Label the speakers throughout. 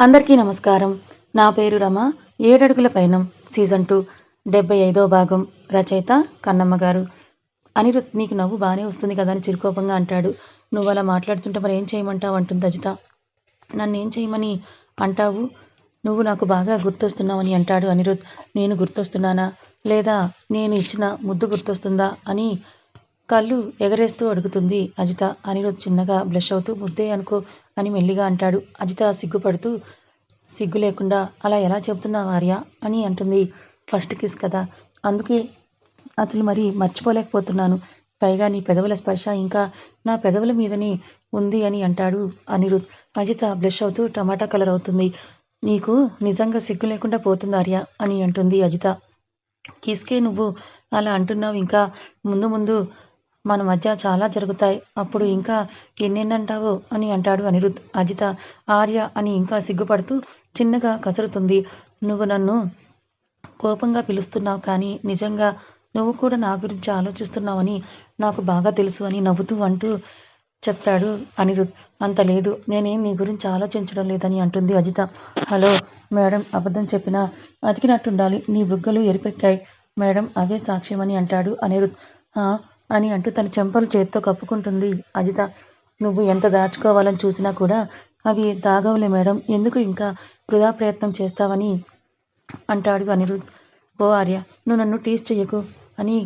Speaker 1: అందరికీ నమస్కారం. నా పేరు రమ. ఏడడుగుల పైనం సీజన్ టూ డెబ్బై ఐదో భాగం. రచయిత కన్నమ్మ గారు. అనిరుత్ నీకు నవ్వు బాగానే వస్తుంది కదా అని చిరుకోపంగా అంటాడు. నువ్వు అలా మాట్లాడుతుంటే మరి ఏం చేయమంటావు అంటుంది అజిత నన్ను ఏం చేయమని అంటావు? నువ్వు నాకు బాగా గుర్తొస్తున్నావని అంటాడు అనిరుద్. నేను గుర్తొస్తున్నానా? లేదా నేను ఇచ్చిన ముద్దు గుర్తొస్తుందా అని కళ్ళు ఎగరేస్తూ అడుగుతుంది. అజిత అనిరుద్ చిన్నగా బ్లష్ అవుతూ ముద్దే అనుకో అని మెల్లిగా అంటాడు. అజిత సిగ్గుపడుతూ సిగ్గు లేకుండా అలా ఎలా చెబుతున్నావు ఆర్య? అని అంటుంది. ఫస్ట్ కిస్ కదా. అందుకే అసలు మరి మర్చిపోలేకపోతున్నాను. పైగా నీ పెదవుల స్పర్శ ఇంకా నా పెదవుల మీదని ఉంది అని అంటాడు అనిరుద్. అజిత బ్లష్ అవుతూ టమాటా కలర్ అవుతుంది. నీకు నిజంగా సిగ్గు లేకుండా పోతుంది ఆర్య అని అంటుంది అజిత. కిస్కే నువ్వు అలా అంటున్నావు. ఇంకా ముందు ముందు మన మధ్య చాలా జరుగుతాయి. అప్పుడు ఇంకా ఎన్నెన్నంటావు అని అంటాడు అనిరుద్ అజిత ఆర్య అని ఇంకా సిగ్గుపడుతూ చిన్నగా కసురుతుంది. నువ్వు నన్ను కోపంగా పిలుస్తున్నావు కానీ నిజంగా నువ్వు కూడా నా గురించి ఆలోచిస్తున్నావని నాకు బాగా తెలుసు అని నవ్వుతూ అంటూ చెప్తాడు అనిరుద్ అంత లేదు నేనేం నీ గురించి ఆలోచించడం లేదని అంటుంది అజిత. హలో మేడం అబద్ధం చెప్పినా అతికినట్టుండాలి. నీ బుగ్గలు ఎరిపెక్కాయి. మేడం అవే సాక్ష్యమని అంటాడు అనిరుద్ అని అంటూ తన చెంపలు చేత్తో కప్పుకుంటుంది అజిత. నువ్వు ఎంత దాచుకోవాలని చూసినా కూడా అవి దాగవులే మేడం. ఎందుకు ఇంకా వృధా ప్రయత్నం చేస్తావని అంటాడు అనిరుద్. ఓ ఆర్య నువ్వు నన్ను టీస్ చెయ్యకు అని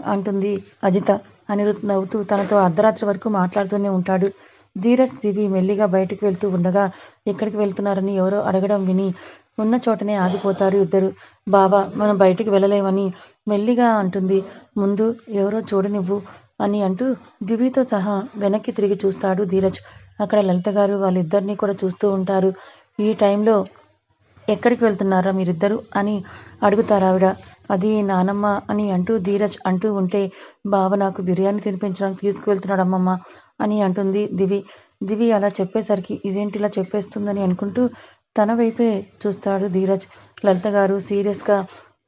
Speaker 1: అంటుంది అజిత. అనిరుద్ నవ్వుతూ తనతో అర్ధరాత్రి వరకు మాట్లాడుతూనే ఉంటాడు. ధీరజ్ దివి మెల్లిగా బయటికి వెళ్తూ ఉండగా ఎక్కడికి వెళ్తున్నారని ఎవరో అడగడం విని ఉన్న చోటనే ఆగిపోతారు ఇద్దరు. బాబా మనం బయటికి వెళ్ళలేమని మెల్లిగా అంటుంది. ముందు ఎవరో చూడనివ్వు అని అంటూ దివితో సహా వెనక్కి తిరిగి చూస్తాడు ధీరజ్. అక్కడ లలిత గారు వాళ్ళిద్దరినీ కూడా చూస్తూ ఉంటారు. ఈ టైంలో ఎక్కడికి వెళ్తున్నారా మీరిద్దరు? అని అడుగుతారు ఆవిడ. అది నానమ్మ అని అంటూ ధీరజ్ అంటూ ఉంటే బావ నాకు బిర్యానీ తినిపించడానికి తీసుకువెళ్తున్నాడు అమ్మమ్మ అని అంటుంది దివి. దివి అలా చెప్పేసరికి ఇదేంటి ఇలా చెప్పేస్తుందని అనుకుంటూ తన వైపే చూస్తాడు ధీరజ్. లలిత గారు సీరియస్గా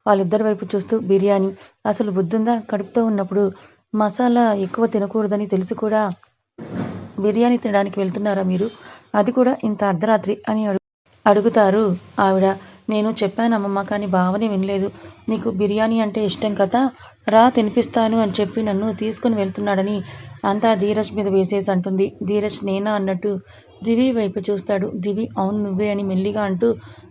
Speaker 1: వాళ్ళిద్దరి వైపు చూస్తూ బిర్యానీ అసలు బుద్ధుందా? కడుపుతో ఉన్నప్పుడు మసాలా ఎక్కువ తినకూడదని తెలిసి కూడా బిర్యానీ తినడానికి వెళ్తున్నారా మీరు? అది కూడా ఇంత అర్ధరాత్రి అని అడుగు అడుగుతారు ఆవిడ. నేను చెప్పానమ్మమ్మ కానీ భావనే వినలేదు. నీకు బిర్యానీ అంటే ఇష్టం కదా? రా తినిపిస్తాను అని చెప్పి నన్ను తీసుకుని వెళ్తున్నాడని అంతా ధీరజ్ మీద వేసేసి అంటుంది. ధీరజ్ నేనా? అన్నట్టు దివి వైపు చూస్తాడు. దివి అవును నువ్వే అని మెల్లిగా అంటూ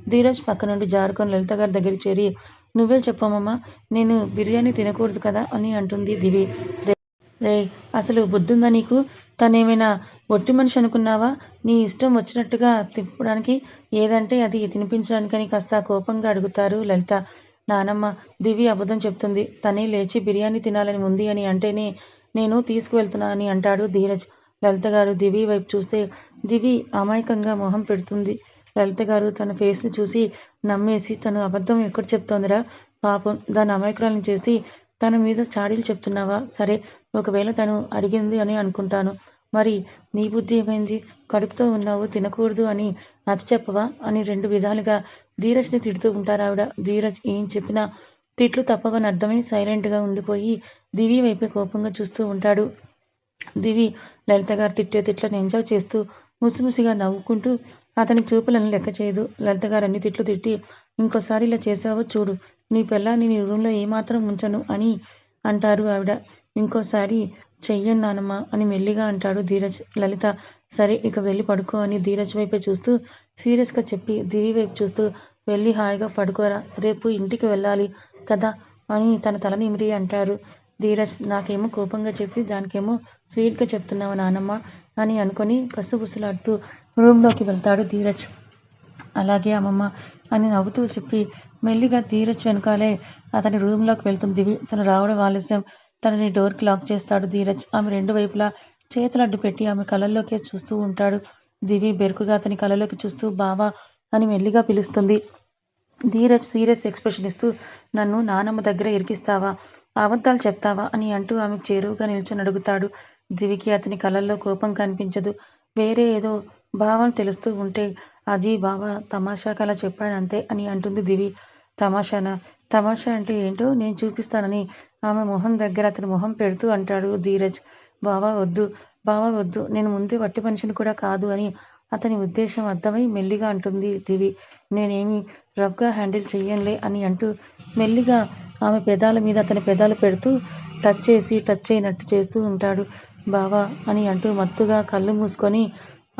Speaker 1: ధీరజ్ పక్క నుండి జారుకొని లలిత గారి దగ్గరికి చేరి నువ్వే చెప్పమ్మా నేను బిర్యానీ తినకూడదు కదా అని అంటుంది దివి. రే రే అసలు బుద్ధుందా నీకు? తనేమైనా ఒట్టి మనిషి అనుకున్నావా? నీ ఇష్టం వచ్చినట్టుగా తిప్పడానికి ఏదంటే అది తినిపించడానికని కాస్త కోపంగా అడుగుతారు లలిత. నానమ్మ దివి అబద్ధం చెప్తుంది. తనే లేచి బిర్యానీ తినాలని ఉంది అని అంటేనే నేను తీసుకువెళ్తున్నా అని అంటాడు ధీరజ్. లలిత గారు దివి వైపు చూస్తే దివి అమాయకంగా మొహం పెడుతుంది. లలిత గారు తన ఫేస్ని చూసి నమ్మేసి తను అబద్ధం ఎక్కడ చెప్తోందిరా? పాపం దాని అమాయకురాలను చేసి తన మీద చాడీలు చెప్తున్నావా? సరే ఒకవేళ తను అడిగింది అని అనుకుంటాను. మరి నీ బుద్ధి ఏమైంది? కడుపుతో ఉన్నావు తినకూడదు అని నచ్చ చెప్పవా? అని రెండు విధాలుగా ధీరజ్ని తిడుతూ ఉంటారావిడ. ధీరజ్ ఏం చెప్పినా తిట్లు తప్పవని అర్థమై సైలెంట్గా ఉండిపోయి దివి వైపే కోపంగా చూస్తూ ఉంటాడు. దివి లలిత గారు తిట్టే తిట్లను ఎంజాయ్ చేస్తూ ముసిముసిగా నవ్వుకుంటూ అతని చూపులను లెక్క చేయదు. లలిత గారు అన్ని తిట్లు తిట్టి ఇంకోసారి ఇలా చేసావో చూడు. నీ పిల్లని నీ రూమ్లో ఏమాత్రం ఉంచను అని అంటారు ఆవిడ. ఇంకోసారి చెయ్యను నానమ్మ అని మెల్లిగా అంటాడు ధీరజ్. లలిత సరే ఇక వెళ్ళి పడుకో అని ధీరజ్ వైపే చూస్తూ సీరియస్గా చెప్పి దివి వైపు చూస్తూ వెళ్ళి హాయిగా పడుకోరా. రేపు ఇంటికి వెళ్ళాలి కదా అని తన తల నిమిరి అంటారు ధీరజ్. నాకేమో కోపంగా చెప్పి దానికేమో స్వీట్గా చెప్తున్నావు నానమ్మ? అని అనుకొని కసుబుసులాడుతూ రూమ్లోకి వెళ్తాడు ధీరజ్. అలాగే అమ్మమ్మ అని నవ్వుతూ చెప్పి మెల్లిగా ధీరజ్ వెనకాలే అతని రూమ్లోకి వెళ్తుంది దివి తను రావడం ఆలస్యం. తనని డోర్కి లాక్ చేస్తాడు ధీరజ్. ఆమె రెండు వైపులా చేతులు అడ్డు పెట్టి ఆమె కళ్ళల్లోకే చూస్తూ ఉంటాడు. దివి బెరుకుగా అతని కళ్ళలోకి చూస్తూ బావా అని మెల్లిగా పిలుస్తుంది. ధీరజ్ సీరియస్ ఎక్స్ప్రెషన్ ఇస్తూ నన్ను నానమ్మ దగ్గర ఇరికిస్తావా? అబద్ధాలు చెప్తావా? అని అంటూ ఆమెకు చేరువుగా నిల్చొని అడుగుతాడు. దివికి అతని కళ్ళల్లో కోపం కనిపించదు. వేరే ఏదో భావం తెలుస్తూ ఉంటే అది బావ తమాషా కళ చెప్పాను అంతే అని అంటుంది దివి. తమాషానా? తమాషా అంటే ఏంటో నేను చూపిస్తానని ఆమె మొహం దగ్గర అతని మొహం పెడుతూ అంటాడు ధీరజ్. బావా వద్దు బావా వద్దు నేను ముందే వట్టి మనిషిని కూడా కాదు అని అతని ఉద్దేశం అర్థమై మెల్లిగా అంటుంది దివి. నేనేమి రఫ్గా హ్యాండిల్ చెయ్యనులే అని అంటూ మెల్లిగా ఆమె పెదాల మీద అతని పెదాలు పెడుతూ టచ్ చేసి టచ్ చేయనట్టు చేస్తూ ఉంటాడు. బావా అని అంటూ మత్తుగా కళ్ళు మూసుకొని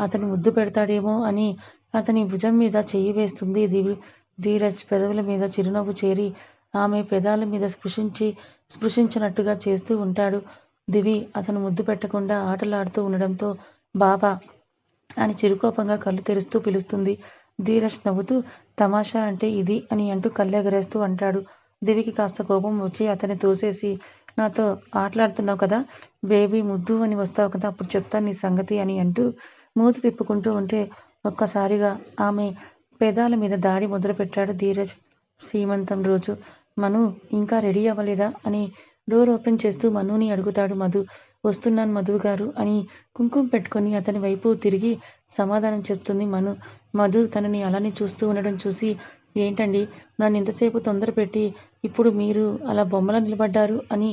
Speaker 1: అతను ముద్దు పెడతాడేమో అని అతని భుజం మీద చెయ్యి వేస్తుంది దివి ధీరజ్ పెదవుల మీద చిరునవ్వు చేరి ఆమె పెదాల మీద స్పృశించి స్పృశించినట్టుగా చేస్తూ ఉంటాడు. దివి అతను ముద్దు పెట్టకుండా ఆటలాడుతూ ఉండడంతో బాబా అని చిరుకోపంగా కళ్ళు తెరుస్తూ పిలుస్తుంది. ధీరజ్ నవ్వుతూ తమాషా అంటే ఇది అని అంటూ కళ్ళెగరేస్తూ అంటాడు. దివికి కాస్త కోపం వచ్చి అతన్ని తోసేసి నాతో ఆటలాడుతున్నావు కదా. బేబీ ముద్దు అని వస్తావు కదా అప్పుడు చెప్తాను నీ సంగతి అని అంటూ మూతి తిప్పుకుంటూ ఉంటే ఒక్కసారిగా ఆమె పెదాల మీద దాడి మొదలుపెట్టాడు ధీరజ్. సీమంతం రోజు మను ఇంకా రెడీ అవ్వలేదా అని డోర్ ఓపెన్ చేస్తూ మనుని అడుగుతాడు మధు. వస్తున్నాను మధు గారు అని కుంకుమ పెట్టుకొని అతని వైపు తిరిగి సమాధానం చెప్తుంది మను. మధు తనని అలానే చూస్తూ ఉండడం చూసి ఏంటండి? నన్ను ఇంతసేపు తొందర పెట్టి ఇప్పుడు మీరు అలా బొమ్మలా నిలబడ్డారు అని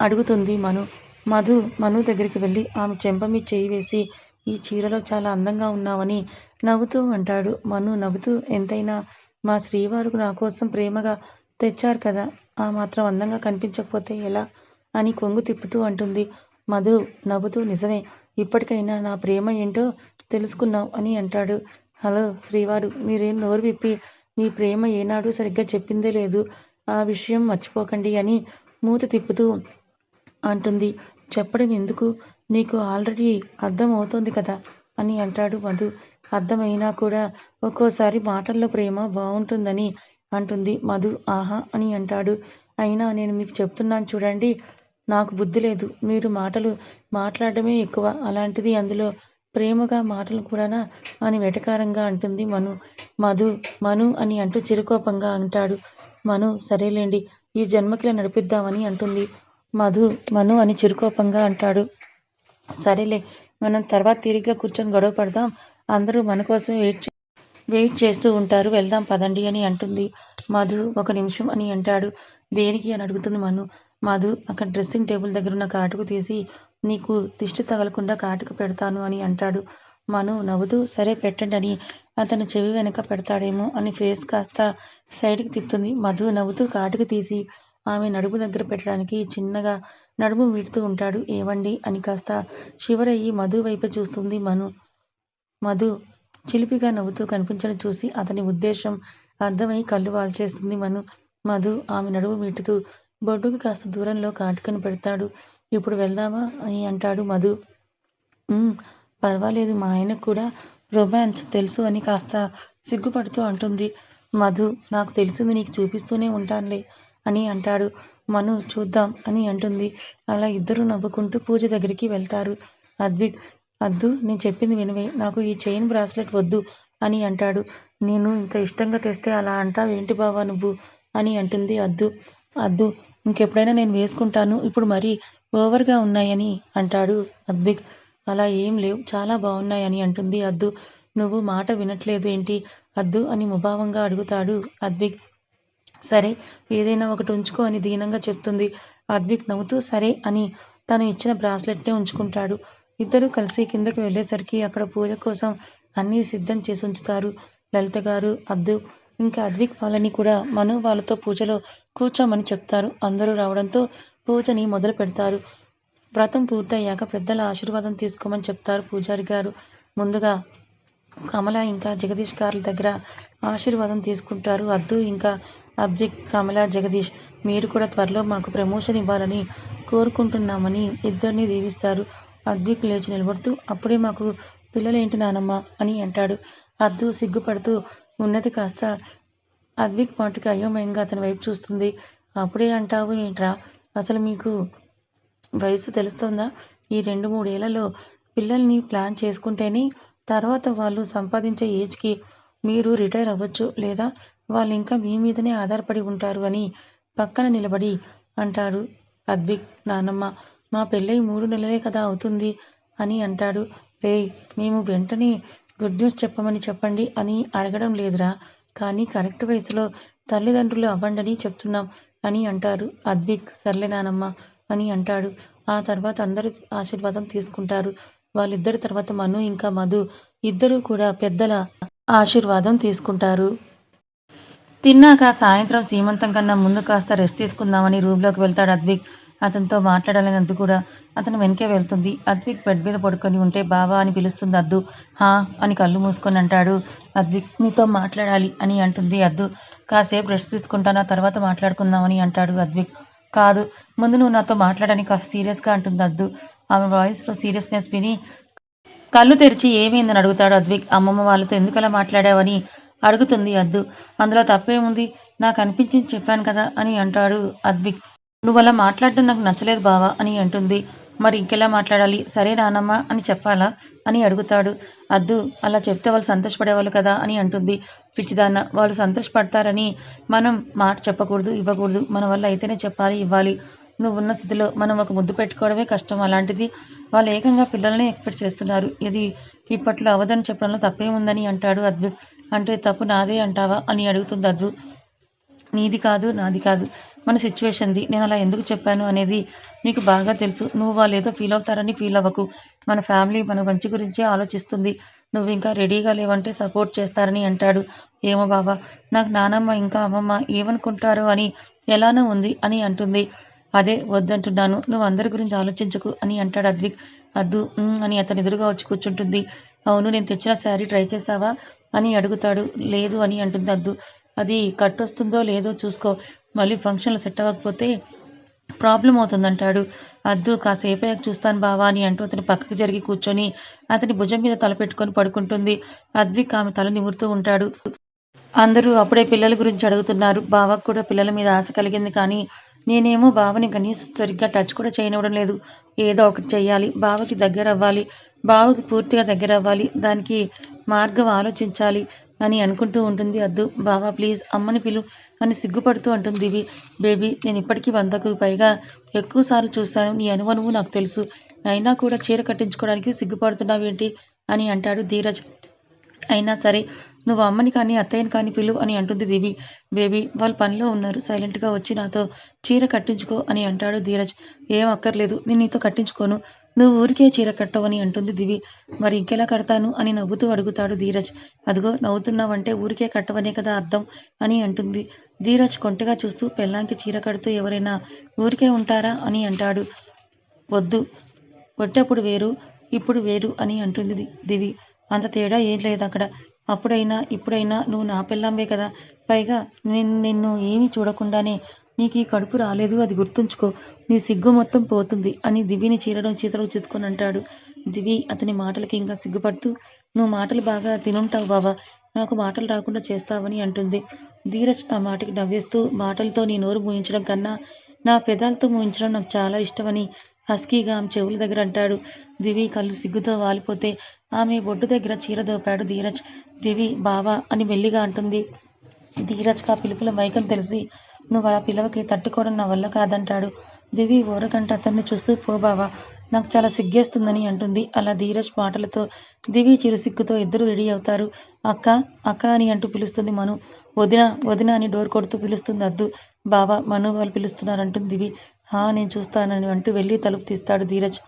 Speaker 1: అడుగుతుంది మను. మధు మను దగ్గరికి వెళ్ళి ఆమె చెంప మీద చేయి వేసి ఈ చీరలో చాలా అందంగా ఉన్నావని నవ్వుతూ అంటాడు. మను నవ్వుతూ ఎంతైనా మా శ్రీవారు నా కోసం ప్రేమగా తెచ్చారు కదా ఆ మాత్రం అందంగా కనిపించకపోతే ఎలా? అని కొంగు తిప్పుతూ అంటుంది. మధు నవ్వుతూ నిజమే ఇప్పటికైనా నా ప్రేమ ఏంటో తెలుసుకున్నావు అని అంటాడు. హలో శ్రీవారు మీరేం నోరు విప్పి మీ ప్రేమ ఏనాడు సరిగ్గా చెప్పిందే లేదు. ఆ విషయం మర్చిపోకండి అని మూత తిప్పుతూ అంటుంది. చెప్పడం ఎందుకు? నీకు ఆల్రెడీ అర్థం అవుతోంది కదా అని అంటాడు మధు. అర్థమైనా కూడా ఒక్కోసారి మాటల్లో ప్రేమ బాగుంటుందని అంటుంది మధు. ఆహా అని అంటాడు. అయినా నేను మీకు చెప్తున్నాను చూడండి నాకు బుద్ధి లేదు. మీరు మాటలు మాట్లాడమే ఎక్కువ. అలాంటిది అందులో ప్రేమగా మాటలు కూడానా? అని వెటకారంగా అంటుంది మను. మధు మను అని అంటూ చిరుకోపంగా అంటాడు. మను సరేలేండి ఈ జన్మకిలా నడిపిద్దామని అంటుంది. మధు మను అని చిరుకోపంగా అంటాడు. సరేలే మనం తర్వాత తిరిగ్గా కూర్చొని గొడవ పడదాం. అందరూ మన కోసం వెయిట్ వెయిట్ చేస్తూ ఉంటారు. వెళ్దాం పదండి అని అంటుంది మధు ఒక నిమిషం అని అంటాడు. దేనికి అని అడుగుతుంది మను. మధు అక్కడ డ్రెస్సింగ్ టేబుల్ దగ్గర ఉన్న కాటుకు తీసి నీకు దిష్టి తగలకుండా కాటుకు పెడతాను అని అంటాడు. మను నవ్వుతూ సరే పెట్టండి అని అతను చెవి వెనక పెడతాడేమో అని ఫేస్ కాస్త సైడ్కి తిప్పుతుంది. మధు నవ్వుతూ కాటుకు తీసి ఆమె నడుము దగ్గర పెట్టడానికి చిన్నగా నడుము వీడుతూ ఉంటాడు. ఏవండి అని కాస్త శివరయ్యి మధు వైపు చూస్తుంది. మను మధు చిలిపిగా నవ్వుతూ కనిపించడం చూసి అతని ఉద్దేశం అర్థమై కళ్ళు వాల్చేస్తుంది. మను మధు ఆమె నడుము మీటుతూ బొడ్డుకు కాస్త దూరంలో కాటుకను పెడతాడు. ఇప్పుడు వెళ్దామా? అని అంటాడు మధు. పర్వాలేదు మా ఆయనకు కూడా రొమాన్స్ తెలుసు అని కాస్త సిగ్గుపడుతూ అంటుంది. మధు నాకు తెలిసింది నీకు చూపిస్తూనే ఉంటానులే అని అంటాడు. మను చూద్దాం అని అంటుంది. అలా ఇద్దరు నవ్వుకుంటూ పూజ దగ్గరికి వెళ్తారు. అద్విక్ అద్దు నేను చెప్పింది వినవే. నాకు ఈ చైన్ బ్రాస్లెట్ వద్దు అని అంటాడు. నేను ఇంత ఇష్టంగా తెస్తే అలా అంటావు ఏంటి బావా నువ్వు? అని అంటుంది అద్దు. అద్దు ఇంకెప్పుడైనా నేను వేసుకుంటాను. ఇప్పుడు మరీ ఓవర్గా ఉన్నాయని అంటాడు అద్విక్. అలా ఏం లేవు. చాలా బాగున్నాయని అంటుంది అద్దు. నువ్వు మాట వినట్లేదు ఏంటి? అద్దు అని ముభావంగా అడుగుతాడు అద్విక్. సరే ఏదైనా ఒకటి ఉంచుకో అని దీనంగా చెప్తుంది. అద్విక్ నవ్వుతూ సరే అని తను ఇచ్చిన బ్రాస్లెట్నే ఉంచుకుంటాడు. ఇద్దరు కలిసి కిందకి వెళ్ళేసరికి అక్కడ పూజ కోసం అన్నీ సిద్ధం చేసి ఉంచుతారు లలిత గారు అద్దు. ఇంకా అద్విక్ వాళ్ళని కూడా మను వాళ్ళతో పూజలో కూర్చోమని చెప్తారు. అందరూ రావడంతో పూజని మొదలు పెడతారు. వ్రతం పూర్తయ్యాక పెద్దల ఆశీర్వాదం తీసుకోమని చెప్తారు పూజారి గారు. ముందుగా కమల ఇంకా జగదీష్ గారి దగ్గర ఆశీర్వాదం తీసుకుంటారు. అద్దు ఇంకా అద్విక్ కమల జగదీష్ మీరు కూడా త్వరలో మాకు ప్రమోషన్ ఇవ్వాలని కోరుకుంటున్నామని ఇద్దరిని దీవిస్తారు. అద్విక్ లేచి నిలబడుతూ అప్పుడే మాకు పిల్లలేంటి నానమ్మ? అని అంటాడు. అద్దు సిగ్గుపడుతూ ఉన్నది కాస్త అద్విక్ మాటకి అయోమయంగా అతని వైపు చూస్తుంది. అప్పుడే అంటావు ఏంట్రా? అసలు మీకు వయసు తెలుస్తుందా? ఈ రెండు మూడేళ్ళలో పిల్లల్ని ప్లాన్ చేసుకుంటేనే తర్వాత వాళ్ళు సంపాదించే ఏజ్కి మీరు రిటైర్ అవ్వచ్చు లేదా వాళ్ళు ఇంకా మీ మీదనే ఆధారపడి ఉంటారు అని పక్కన నిలబడి అంటాడు అద్విక్ నానమ్మ. మా పెళ్ళై మూడు నెలలే కదా అవుతుంది అని అంటాడు. రే మేము వెంటనే గుడ్ న్యూస్ చెప్పమని చెప్పండి అని అడగడం లేదురా. కానీ కరెక్ట్ వయసులో తల్లిదండ్రులు అవ్వండని చెప్తున్నాం. అని అంటారు. అద్విక్ సర్లే నానమ్మ అని అంటాడు. ఆ తర్వాత అందరూ ఆశీర్వాదం తీసుకుంటారు. వాళ్ళిద్దరి తర్వాత మను ఇంకా మధు ఇద్దరూ కూడా పెద్దల ఆశీర్వాదం తీసుకుంటారు. తిన్నాక సాయంత్రం సీమంతం కన్నా ముందు కాస్త రెస్ట్ తీసుకుందామని రూమ్లోకి వెళ్తాడు అద్విక్. అతనితో మాట్లాడాలని అద్దు కూడా అతను వెనకే వెళ్తుంది. అద్విక్ బెడ్ మీద పడుకొని ఉంటే బావా అని పిలుస్తుంది అద్దు. హా అని కళ్ళు మూసుకొని అంటాడు. అద్విక్ నీతో మాట్లాడాలి అని అంటుంది అద్దు. కాసేపు రెస్ట్ తీసుకుంటాను ఆ తర్వాత మాట్లాడుకుందామని అంటాడు అద్విక్. కాదు ముందు నువ్వు నాతో మాట్లాడని కాస్త సీరియస్గా అంటుంది అద్దు. ఆమె వాయిస్లో సీరియస్నెస్ విని కళ్ళు తెరిచి ఏమైందని అడుగుతాడు అద్విక్. అమ్మమ్మ వాళ్ళతో ఎందుకు అలా మాట్లాడావని అడుగుతుంది అద్దు. అందులో తప్పేముంది? నాకు అనిపించింది చెప్పాను కదా అని అంటాడు అద్విక్. నువ్వు అలా మాట్లాడడం నాకు నచ్చలేదు బావా అని అంటుంది. మరి ఇంకెలా మాట్లాడాలి? సరే నానమ్మ అని చెప్పాలా అని అడుగుతాడు. అద్దు అలా చెప్తే వాళ్ళు సంతోషపడేవాళ్ళు కదా అని అంటుంది. పిచ్చిదాన్న వాళ్ళు సంతోషపడతారని మనం మాట చెప్పకూడదు ఇవ్వకూడదు. మన వల్ల అయితేనే చెప్పాలి ఇవ్వాలి. నువ్వు ఉన్న స్థితిలో మనం ఒక ముద్దు పెట్టుకోవడమే కష్టం. అలాంటిది వాళ్ళు ఏకంగా పిల్లల్ని ఎక్స్పెక్ట్ చేస్తున్నారు. ఇది ఇప్పట్లో అవదని చెప్పడంలో తప్పేముందని అంటాడు అద్భుత్ అంటే తప్పు నాదే అంటావా అని అడుగుతుంది అద్భుత్ నీది కాదు నాది కాదు. మన సిచ్యువేషన్ది నేను అలా ఎందుకు చెప్పాను అనేది నీకు బాగా తెలుసు. నువ్వు వాళ్ళు ఏదో ఫీల్ అవుతారని ఫీల్ అవ్వకు. మన ఫ్యామిలీ మన మంచి గురించే ఆలోచిస్తుంది. నువ్వు ఇంకా రెడీగా లేవంటే సపోర్ట్ చేస్తారని అంటాడు. ఏమో బాబా నాకు నానమ్మ ఇంకా అమ్మమ్మ ఏమనుకుంటారో అని ఎలానో ఉంది అని అంటుంది. అదే వద్దంటున్నాను. నువ్వు అందరి గురించి ఆలోచించకు అని అంటాడు అద్విక్. అద్దు అని అతను ఎదురుగా వచ్చి కూర్చుంటుంది. అవును నేను తెచ్చిన శారీ ట్రై చేసావా అని అడుగుతాడు. లేదు అని అంటుంది అద్దు. అది కట్ వస్తుందో లేదో చూసుకో. మళ్ళీ ఫంక్షన్లు సెట్ అవ్వకపోతే ప్రాబ్లం అవుతుందంటాడు. అద్దు కాసేపు చూస్తాను బావా అని అంటూ అతని పక్కకి జరిగి కూర్చొని అతని భుజం మీద తల పెట్టుకొని పడుకుంటుంది. అద్విక్ ఆమె తల నిమురుతూ ఉంటాడు. అందరూ అప్పుడే పిల్లల గురించి అడుగుతున్నారు. బావకు కూడా పిల్లల మీద ఆశ కలిగింది కానీ నేనేమో బావని కనీసం సరిగ్గా టచ్ కూడా చేయనివ్వడం లేదు. ఏదో ఒకటి చేయాలి బావకి దగ్గర అవ్వాలి బావకి పూర్తిగా దగ్గర అవ్వాలి దానికి మార్గం ఆలోచించాలి. అని అనుకుంటూ ఉంటుంది అద్దు. బావా ప్లీజ్ అమ్మని పిలు అని సిగ్గుపడుతూ అంటుంది దివి. బేబీ నేను ఇప్పటికీ వందకు పైగా ఎక్కువ సార్లు చూశాను. నీ అనువనువు నాకు తెలుసు. అయినా కూడా చీర కట్టించుకోవడానికి సిగ్గుపడుతున్నావేంటి అని అంటాడు ధీరజ్. అయినా సరే నువ్వు అమ్మని కానీ అత్తయ్యని కానీ పిలు అని అంటుంది దివి. బేబీ వాళ్ళు పనిలో ఉన్నారు. సైలెంట్గా వచ్చి నాతో చీర కట్టించుకో అని అంటాడు ధీరజ్. ఏం అక్కర్లేదు. నేను నీతో కట్టించుకోను. నువ్వు ఊరికే చీర కట్టవని అంటుంది దివి. మరి ఇంకెలా కడతాను? అని నవ్వుతూ అడుగుతాడు ధీరజ్. అదిగో నవ్వుతున్నావంటే ఊరికే కట్టవనే కదా అర్థం అని అంటుంది. ధీరజ్ కొంటగా చూస్తూ పెళ్ళాంకి చీర కడుతూ ఎవరైనా ఊరికే ఉంటారా? అని అంటాడు. వద్దు కొట్టేప్పుడు వేరు ఇప్పుడు వేరు అని అంటుంది ది- దివి. అంత తేడా ఏం లేదు అక్కడ. అప్పుడైనా ఇప్పుడైనా నువ్వు నా పిల్లంవే కదా. పైగా నేను నిన్ను ఏమీ చూడకుండానే నీకు ఈ కడుపు రాలేదు అది గుర్తుంచుకో. నీ సిగ్గు మొత్తం పోతుంది అని దివిని చీరడం చీతలు చిత్తుకొని అంటాడు. దివి అతని మాటలకి ఇంకా సిగ్గుపడుతూ నువ్వు మాటలు బాగా తినుంటావు బావా. నాకు మాటలు రాకుండా చేస్తావని అంటుంది. ధీరజ్ ఆ మాటకి నవ్వేస్తూ మాటలతో నీ నోరు మూయించడం కన్నా నా పెదాలతో మూయించడం నాకు చాలా ఇష్టమని హస్కీగా ఆమె చెవుల దగ్గర అంటాడు. దివి కళ్ళు సిగ్గుతో వాలిపోతే ఆమె బొడ్డు దగ్గర చీర దోపాడు ధీరజ్. దివి బావా అని మెల్లిగా అంటుంది. ధీరజ్గా ఆ పిలుపుల మైకం తెలిసి నువ్వు ఆ పిలవకి తట్టుకోవడం నా వల్ల కాదంటాడు. దివి ఓరకంట అతన్ని చూస్తూ పో బావా నాకు చాలా సిగ్గేస్తుందని అంటుంది. అలా ధీరజ్ మాటలతో దివి చిరుసిగ్గుతో ఇద్దరు రెడీ అవుతారు. అక్క అక్క అని అంటూ పిలుస్తుంది మను. వదిన వదిన అని డోర్ కొడుతూ పిలుస్తుంది అద్దు. బావా మను వాళ్ళు పిలుస్తున్నారు అంటుంది దివి. హా నేను చూస్తానని అంటూ వెళ్ళి తలుపు తీస్తాడు ధీరజ్.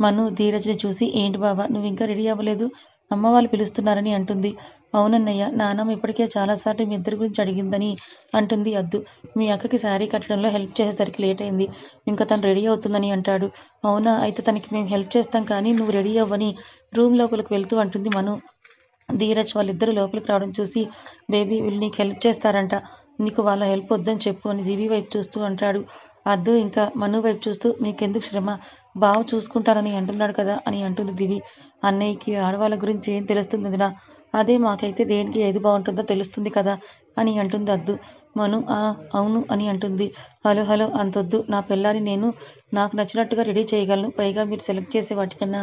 Speaker 1: మను ధీరజ్ని చూసి ఏంటి బావా నువ్వు ఇంకా రెడీ అవ్వలేదు? అమ్మ వాళ్ళు పిలుస్తున్నారని అంటుంది. అవునన్నయ్య నాన్నమ్మ ఇప్పటికే చాలాసార్లు మీ ఇద్దరి గురించి అడిగిందని అంటుంది అద్దు. మీ అక్కకి శారీ కట్టడంలో హెల్ప్ చేసేసరికి లేట్ అయింది. ఇంకా తను రెడీ అవుతుందని అంటాడు. అవునా అయితే తనకి మేము హెల్ప్ చేస్తాం కానీ నువ్వు రెడీ అవ్వని రూమ్ లోపలికి వెళ్తూ అంటుంది మను. ధీరజ్ వాళ్ళిద్దరు లోపలికి రావడం చూసి బేబీ వీళ్ళు నీకు హెల్ప్ చేస్తారంట. నీకు వాళ్ళ హెల్ప్ వద్దని చెప్పు అని దివి వైపు చూస్తూ అంటాడు. అద్దు ఇంకా మను వైపు చూస్తూ మీకెందుకు శ్రమ? బావ చూసుకుంటారని అంటున్నాడు కదా అని అంటుంది దివి. అన్నయ్యకి ఆడవాళ్ళ గురించి ఏం తెలుస్తుంది వదినా? అదే మాకైతే దేనికి ఏది బాగుంటుందో తెలుస్తుంది కదా అని అంటుంది అద్దు. మను "ఆ, అవును అని అంటుంది. హలో హలో అంతొద్దు. నా పిల్లాని నేను నాకు నచ్చినట్టుగా రెడీ చేయగలను. పైగా మీరు సెలెక్ట్ చేసే వాటికన్నా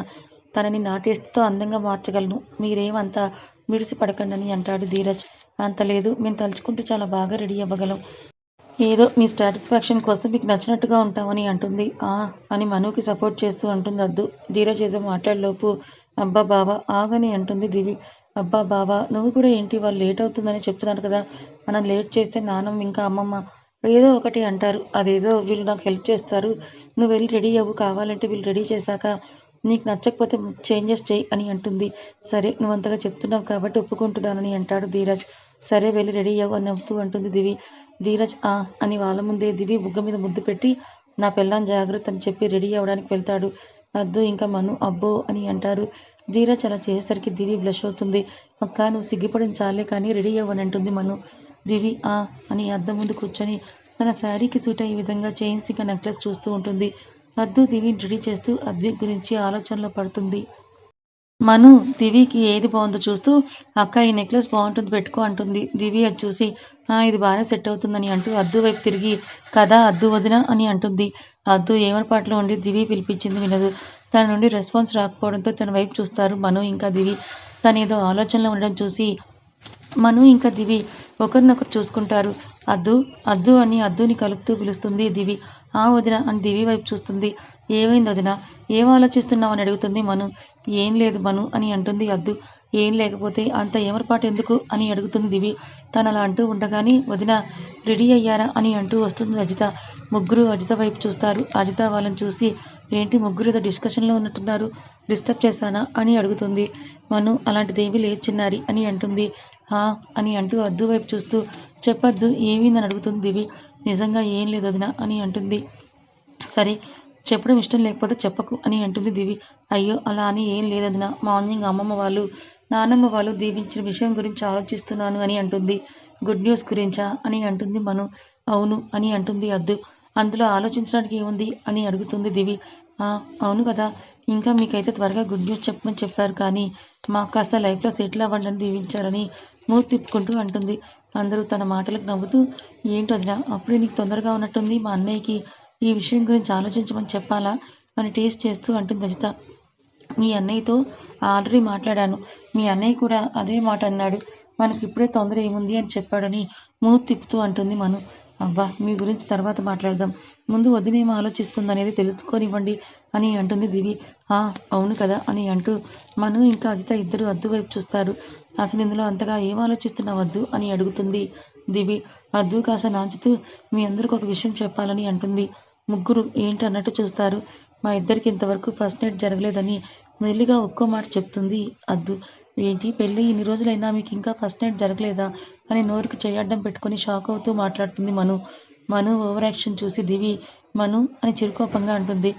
Speaker 1: తనని నా టేస్ట్తో అందంగా మార్చగలను. మీరేమంతా మిడిసి పడకండి అని అంటాడు ధీరజ్. అంత లేదు. మేము తలుచుకుంటే చాలా బాగా రెడీ అవ్వగలం. ఏదో మీ సాటిస్ఫాక్షన్ కోసం మీకు నచ్చినట్టుగా ఉంటామని అంటుంది. ఆ అని మనుకి సపోర్ట్ చేస్తూ అంటుంది అద్దు. ధీరజ్ ఏదో మాట్లాడలోపు అబ్బా బావా ఆగని అంటుంది దివి. అబ్బా బావా నువ్వు కూడా ఏంటి? వాళ్ళు లేట్ అవుతుందని చెప్తున్నారు కదా. మనం లేట్ చేస్తే నానమ్మ ఇంకా అమ్మమ్మ ఏదో ఒకటి అంటారు. అదేదో వీళ్ళు నాకు హెల్ప్ చేస్తారు. నువ్వు వెళ్ళి రెడీ అవ్వు. కావాలంటే వీళ్ళు రెడీ చేశాక నీకు నచ్చకపోతే చేంజెస్ చేయి అని అంటుంది. సరే నువ్వు అంతగా చెప్తున్నావు కాబట్టి ఒప్పుకుంటున్నానని అంటాడు ధీరజ్. సరే వెళ్ళి రెడీ అవ్వు అని నవ్వుతూ అంటుంది దివి. ధీరజ్ ఆ అని వాళ్ళ ముందే దివి బుగ్గ మీద ముద్దు పెట్టి నా పెళ్ళాం జాగ్రత్త అని చెప్పి రెడీ అవ్వడానికి వెళ్తాడు. అద్దు ఇంకా మను అబ్బో అని అంటారు. ధీరజ్ అలా చేసేసరికి దివి బ్లష్ అవుతుంది. అక్క నువ్వు సిగ్గుపడిన చాలే కానీ రెడీ అవ్వని అంటుంది మను. దివి ఆ అని అద్దం ముందు కూర్చొని తన శారీకి సూట్ అయ్యే విధంగా చైన్స్ ఇంకా నెక్లెస్ చూస్తూ ఉంటుంది. అద్దు దివిని రెడీ చేస్తూ అద్వి గురించి ఆలోచనలో పడుతుంది. మను దివికి ఏది బాగుందో చూస్తూ అక్క ఈ నెక్లెస్ బాగుంటుంది పెట్టుకో అంటుంది. దివి అది చూసి "ఆ, ఇది బాగానే సెట్ అవుతుందని అంటూ అద్దు వైపు తిరిగి కదా అద్దు వదిన అని అంటుంది. అద్దు ఏమరపాట్లో ఉండి దివి పిలిపించింది వినదు. తన నుండి రెస్పాన్స్ రాకపోవడంతో తన వైపు చూస్తారు మను ఇంకా దివి. తను ఏదో ఆలోచనలో ఉండడం చూసి మను ఇంకా దివి ఒకరినొకరు చూసుకుంటారు. అద్దు అద్దు అని అద్దుని కలుపుతూ పిలుస్తుంది దివి. ఆ వదిన అని దివి వైపు చూస్తుంది. ఏమైంది వదిన? ఏం ఆలోచిస్తున్నావు అని అడుగుతుంది మను. ఏం లేదు మను అని అంటుంది అద్దు. ఏం లేకపోతే అంత ఏమరపాటు ఎందుకు అని అడుగుతుంది దివి. తను అలా అంటూ ఉండగానే వదిన రెడీ అయ్యారా అని అంటూ వస్తుంది అజిత ముగ్గురు అజిత వైపు చూస్తారు. అజిత వాళ్ళని చూసి ఏంటి ముగ్గురు ఏదో డిస్కషన్లో ఉన్నట్టున్నారు? డిస్టర్బ్ చేశానా? అని అడుగుతుంది. మను అలాంటిదేమీ లేదు చిన్నారి అని అంటుంది. హా అని అంటూ అద్దు వైపు చూస్తూ చెప్పద్దు ఏమీందని అడుగుతుంది దివి. నిజంగా ఏం లేదు అదినా అని అంటుంది. సరే చెప్పడం ఇష్టం లేకపోతే చెప్పకు అని అంటుంది దివి. అయ్యో అలా అని ఏం లేదు మార్నింగ్ అమ్మమ్మ వాళ్ళు నానమ్మ వాళ్ళు దీవించిన విషయం గురించి ఆలోచిస్తున్నాను అని అంటుంది. గుడ్ న్యూస్ గురించా? అని అంటుంది మను. అవును అని అంటుంది అద్దు. అందులో ఆలోచించడానికి ఏముంది అని అడుగుతుంది దివి. అవును కదా ఇంకా మీకైతే త్వరగా గుడ్ న్యూస్ చెప్పమని చెప్పారు కానీ మాకు కాస్త లైఫ్లో సెటిల్ అవ్వండి అని దీవించారని మూతి తిప్పుకుంటూ అంటుంది. అందరూ తన మాటలకు నవ్వుతూ ఏంటి వదిన అప్పుడే నీకు తొందరగా ఉన్నట్టుంది మా అన్నయ్యకి ఈ విషయం గురించి ఆలోచించమని చెప్పాలా? అని టేస్ట్ చేస్తూ అంటుంది అజిత మీ అన్నయ్యతో ఆల్రెడీ మాట్లాడాను. మీ అన్నయ్య కూడా అదే మాట అన్నాడు. మనకి ఇప్పుడే తొందర ఏముంది అని చెప్పాడని మూతి తిప్పుతూ అంటుంది మను. అబ్బా మీ గురించి తర్వాత మాట్లాడదాం. ముందు వదినేం ఆలోచిస్తుంది అనేది తెలుసుకోనివ్వండి అని అంటుంది దివి. ఆ అవును కదా అని అంటూ మను ఇంకా అజిత ఇద్దరు అద్దు వైపు చూస్తారు. అసలు ఇందులో అంతగా ఏం ఆలోచిస్తున్నావు వద్దు అని అడుగుతుంది దివి. అద్దు కాస్త నాంచుతూ మీ అందరికి ఒక విషయం చెప్పాలని అంటుంది. ముగ్గురు ఏంటి అన్నట్టు చూస్తారు. మా ఇద్దరికి ఇంతవరకు ఫస్ట్ నైట్ జరగలేదని మెల్లిగా ఒక్కో మాట చెప్తుంది అద్దు. ఏంటి? పెళ్ళి ఇన్ని రోజులైనా మీకు ఇంకా ఫస్ట్ నైట్ జరగలేదా? అని నోరుకు చేయడ్డం పెట్టుకొని షాక్ అవుతూ మాట్లాడుతుంది మను. మను ఓవర్ యాక్షన్ చూసి దివి మను అని చిరుకోపంగా అంటుంది.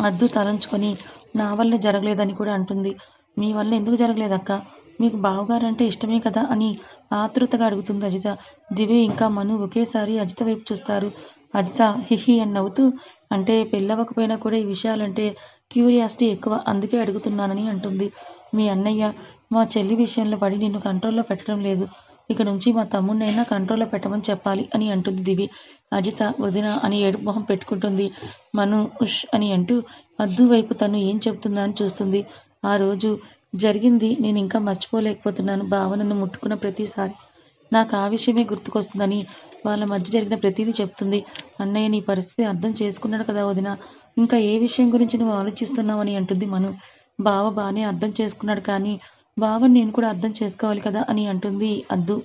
Speaker 1: అద్దు తలంచుకొని నా వల్ల జరగలేదని కూడా అంటుంది. మీ వల్ల ఎందుకు జరగలేదక్క? మీకు బావగారంటే ఇష్టమే కదా? అని ఆతృతగా అడుగుతుంది అజిత. దివి ఇంకా మను ఒకేసారి అజిత వైపు చూస్తారు. అజిత హిహి అని నవ్వుతూ అంటే పెళ్ళవకపోయినా కూడా ఈ విషయాలంటే క్యూరియాసిటీ ఎక్కువ అందుకే అడుగుతున్నానని అంటుంది. మీ అన్నయ్య మా చెల్లి విషయంలో పడి నిన్ను కంట్రోల్లో పెట్టడం లేదు. ఇక నుంచి మా తమ్ముడినైనా కంట్రోల్లో పెట్టమని చెప్పాలి అని అంటుంది దివి. అజిత వదిన అని ఏడుపు మొహం పెట్టుకుంటుంది. మను ఉష్ అని అంటూ అద్దు వైపు తను ఏం చెబుతుందా అని చూస్తుంది. ఆ రోజు జరిగింది నేను ఇంకా మర్చిపోలేకపోతున్నాను. భావనను ముట్టుకున్న ప్రతిసారి. నాకు ఆ విషయమే గుర్తుకొస్తుందని వాళ్ళ మధ్య జరిగిన ప్రతిదీ చెప్తుంది. అన్నయ్య నీ పరిస్థితి అర్థం చేసుకున్నాడు కదా వదిన. ఇంకా ఏ విషయం గురించి నువ్వు ఆలోచిస్తున్నావు అని అంటుంది మను బావ బాగానే అర్థం చేసుకున్నాడు కానీ బావని నేను కూడా అర్థం చేసుకోవాలి కదా అని అంటుంది అద్దు.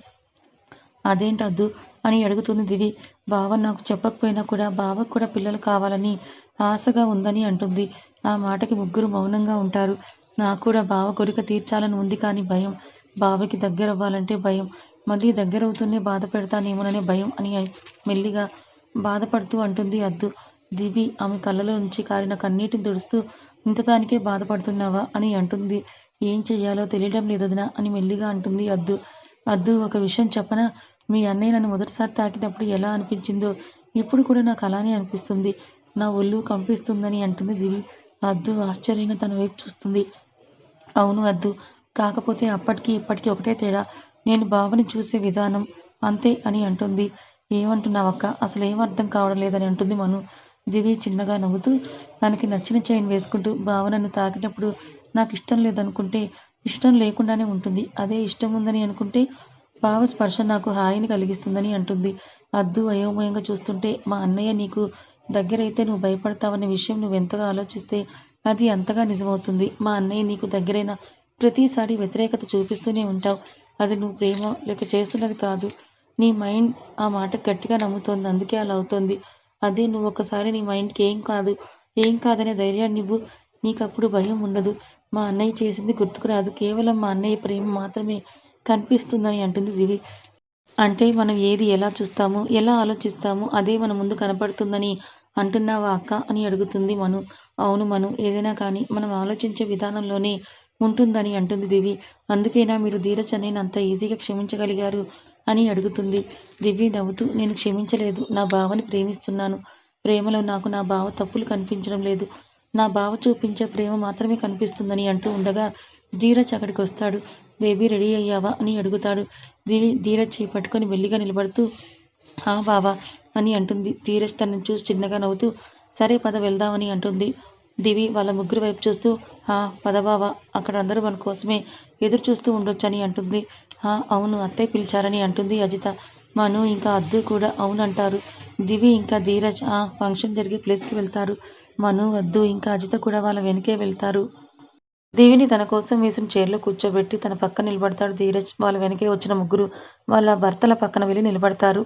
Speaker 1: అదేంటి అద్దు? అని అడుగుతుంది దివి. బావ నాకు చెప్పకపోయినా కూడా బావకు కూడా పిల్లలు కావాలని ఆశగా ఉందని అంటుంది. ఆ మాటకి ముగ్గురు మౌనంగా ఉంటారు. నాకు కూడా బావ కోరిక తీర్చాలని ఉంది కానీ భయం. బావకి దగ్గర అవ్వాలంటే భయం. మళ్ళీ దగ్గర అవుతూనే బాధ పెడతానేమోననే భయం అని మెల్లిగా బాధపడుతూ అంటుంది అద్దు. దివి ఆమె కళ్ళలో నుంచి కారిన కన్నీటిని తుడుస్తూ ఇంతదానికే బాధపడుతున్నావా అని అంటుంది. ఏం చెయ్యాలో తెలియడం లేదదినా అని మెల్లిగా అంటుంది అద్దు. అద్దు ఒక విషయం చెప్పనా? మీ అన్నయ్య నన్ను మొదటిసారి తాకినప్పుడు ఎలా అనిపించిందో ఇప్పుడు కూడా నాకు అలానే అనిపిస్తుంది. నా ఒళ్ళు కంపిస్తుందని అంటుంది దివి. అద్దు ఆశ్చర్యంగా తన వైపు చూస్తుంది. అవును అద్దు కాకపోతే అప్పటికి ఇప్పటికీ ఒకటే తేడా. నేను బావని చూసే విధానం అంతే అని అంటుంది. ఏమంటున్నావక్క? అసలు ఏం అర్థం కావడం లేదని అంటుంది మను. దివి చిన్నగా నవ్వుతూ తనకి నచ్చిన చైన్ వేసుకుంటూ భావనను తాకినప్పుడు నాకు ఇష్టం లేదనుకుంటే ఇష్టం లేకుండానే ఉంటుంది. అదే ఇష్టం ఉందని అనుకుంటే భావ స్పర్శ నాకు హాయిని కలిగిస్తుందని అంటుంది. అద్దు అయోమయంగా చూస్తుంటే మా అన్నయ్య నీకు దగ్గరైతే నువ్వు భయపడతావనే విషయం నువ్వు ఎంతగా ఆలోచిస్తే అది అంతగా నిజమవుతుంది. మా అన్నయ్య నీకు దగ్గరైన ప్రతిసారి వ్యతిరేకత చూపిస్తూనే ఉంటావు. అది నువ్వు ప్రేమ లేక చేస్తున్నది కాదు. నీ మైండ్ ఆ మాట గట్టిగా నమ్ముతోంది. అందుకే అలా అవుతుంది. అదే నువ్వు ఒకసారి నీ మైండ్కి ఏం కాదు ఏం కాదనే ధైర్యాన్ని నువ్వు నీకప్పుడు భయం ఉండదు. మా అన్నయ్య చేసింది గుర్తుకురాదు. కేవలం మా అన్నయ్య ప్రేమ మాత్రమే కనిపిస్తుందని అంటుంది దివి. అంటే మనం ఏది ఎలా చూస్తామో ఎలా ఆలోచిస్తామో అదే మన ముందు కనపడుతుందని అంటున్నావా అక్క అని అడుగుతుంది మను. అవును మను ఏదైనా కానీ మనం ఆలోచించే విధానంలోనే ఉంటుందని అంటుంది దివి. అందుకేనా మీరు ధీరజ్ అంత ఈజీగా క్షమించగలిగారు? అని అడుగుతుంది. దివ్య నవ్వుతూ నేను క్షమించలేదు. నా బావని ప్రేమిస్తున్నాను. ప్రేమలో నాకు నా బావ తప్పులు కనిపించడం లేదు. నా బావ చూపించే ప్రేమ మాత్రమే కనిపిస్తుందని అంటూ ఉండగా ధీరజ్ అక్కడికి వస్తాడు బేబీ రెడీ అయ్యావా? అని అడుగుతాడు. దివి ధీరజ్ చేయి పట్టుకొని మెల్లిగా నిలబడుతూ హా బావా అని అంటుంది. ధీరజ్ తనని చూసి చిన్నగా నవ్వుతూ సరే పద వెళ్దామని అంటుంది. దివి వాళ్ళ ముగ్గురు వైపు చూస్తూ హా పదబావ అక్కడ అందరూ మన కోసమే ఎదురు చూస్తూ ఉండొచ్చని అంటుంది. హా అవును అత్తయ్య పిలిచారని అంటుంది అజిత. మను ఇంకా అద్దు కూడా అవునంటారు. దివి ఇంకా ధీరజ్ ఆ ఫంక్షన్ జరిగే ప్లేస్కి వెళ్తారు. మను వద్దు ఇంకా అజిత కూడా వాళ్ళ వెనకే వెళ్తారు. దేవిని తన కోసం వేసిన చైర్లో కూర్చోబెట్టి తన పక్కన నిలబడతాడు ధీరజ్. వాళ్ళ వెనకే వచ్చిన ముగ్గురు వాళ్ళ భర్తల పక్కన వెళ్ళి నిలబడతారు.